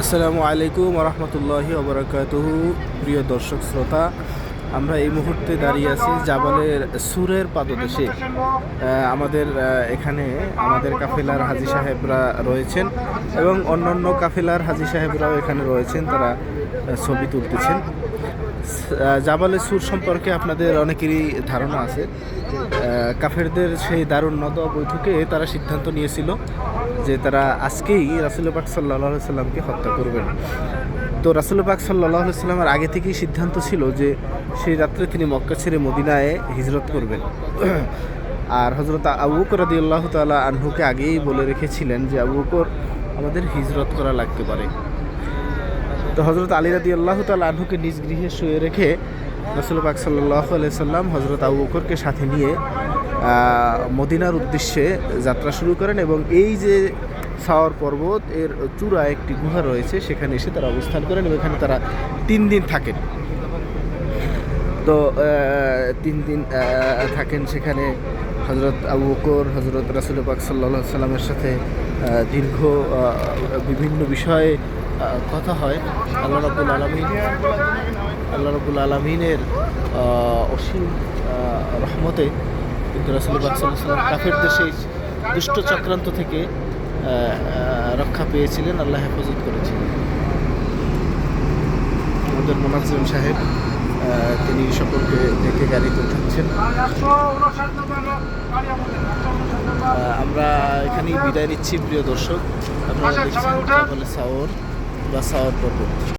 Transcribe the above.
আসসালামু আলাইকুম রহমতুল্লাহি ওবরাকাতুহু। প্রিয় দর্শক, শ্রোতা, আমরা এই মুহূর্তে দাঁড়িয়ে আছি জাবালের সুরের পাদদেশে। আমাদের এখানে আমাদের কাফেলার হাজি সাহেবরা রয়েছেন এবং অন্যান্য কাফেলার হাজি সাহেবরাও এখানে রয়েছেন, তারা ছবি তুলতেছেন। জাবালে সুর সম্পর্কে আপনাদের অনেকেরই ধারণা আছে কাফেরদের সেই দারুণ নদ বৈঠকে তারা সিদ্ধান্ত নিয়েছিল যে তারা আজকেই রাসুল পাক সাল্লাহ সাল্লামকে হত্যা করবেন। তো রাসুল পাক সাল্লাহ সাল্লামের আগে থেকেই সিদ্ধান্ত ছিল যে সেই রাত্রে তিনি মক্কা ছেড়ে মদিনায় হিজরত করবেন। আর হজরত আবু বকর আল্লাহ তাআলা আনহুকে আগেই বলে রেখেছিলেন যে, আবু বকর, আমাদের হিজরত করা লাগতে পারে। তো হজরত আলী রাদি আল্লাহ তাল আনহুকে নিজ গৃহে শুয়ে রেখে রসুল পাক সাল্লাহ সাল্লাম হজরত আবু বকরকে সাথে নিয়ে মদিনার উদ্দেশ্যে যাত্রা শুরু করেন এবং এই যে সাওয়ার পর্বত, এর চূড়া একটি গুহা রয়েছে, সেখানে এসে তারা অবস্থান করেন এবং এখানে তারা তিন দিন থাকেন। তো তিন দিন থাকেন সেখানে হজরত আবু বকর, হজরত রাসুল পাক সাল্লাহ সাল্লামের সাথে দীর্ঘ বিভিন্ন বিষয়ে কথা হয়। আল্লাহ রবুল আলমিন আল্লাহ রবুল আলমিনের অসীম রহমতে কিন্তু রাসুল পাক সাল্লাহ সাল্লাম কাফেরদের সেই দুষ্ট চক্রান্ত থেকে রক্ষা পেয়েছিলেন আল্লাহ হেফাজত করেছিলেন। আমাদের মোনাজিম সাহেব তিনি সকলকে দেখে গাড়িতে উঠাচ্ছেন আহ, আমরা এখানেই বিদায় নিচ্ছি প্রিয় দর্শক। আপনারা দেখছেন বলে yasağı durdu.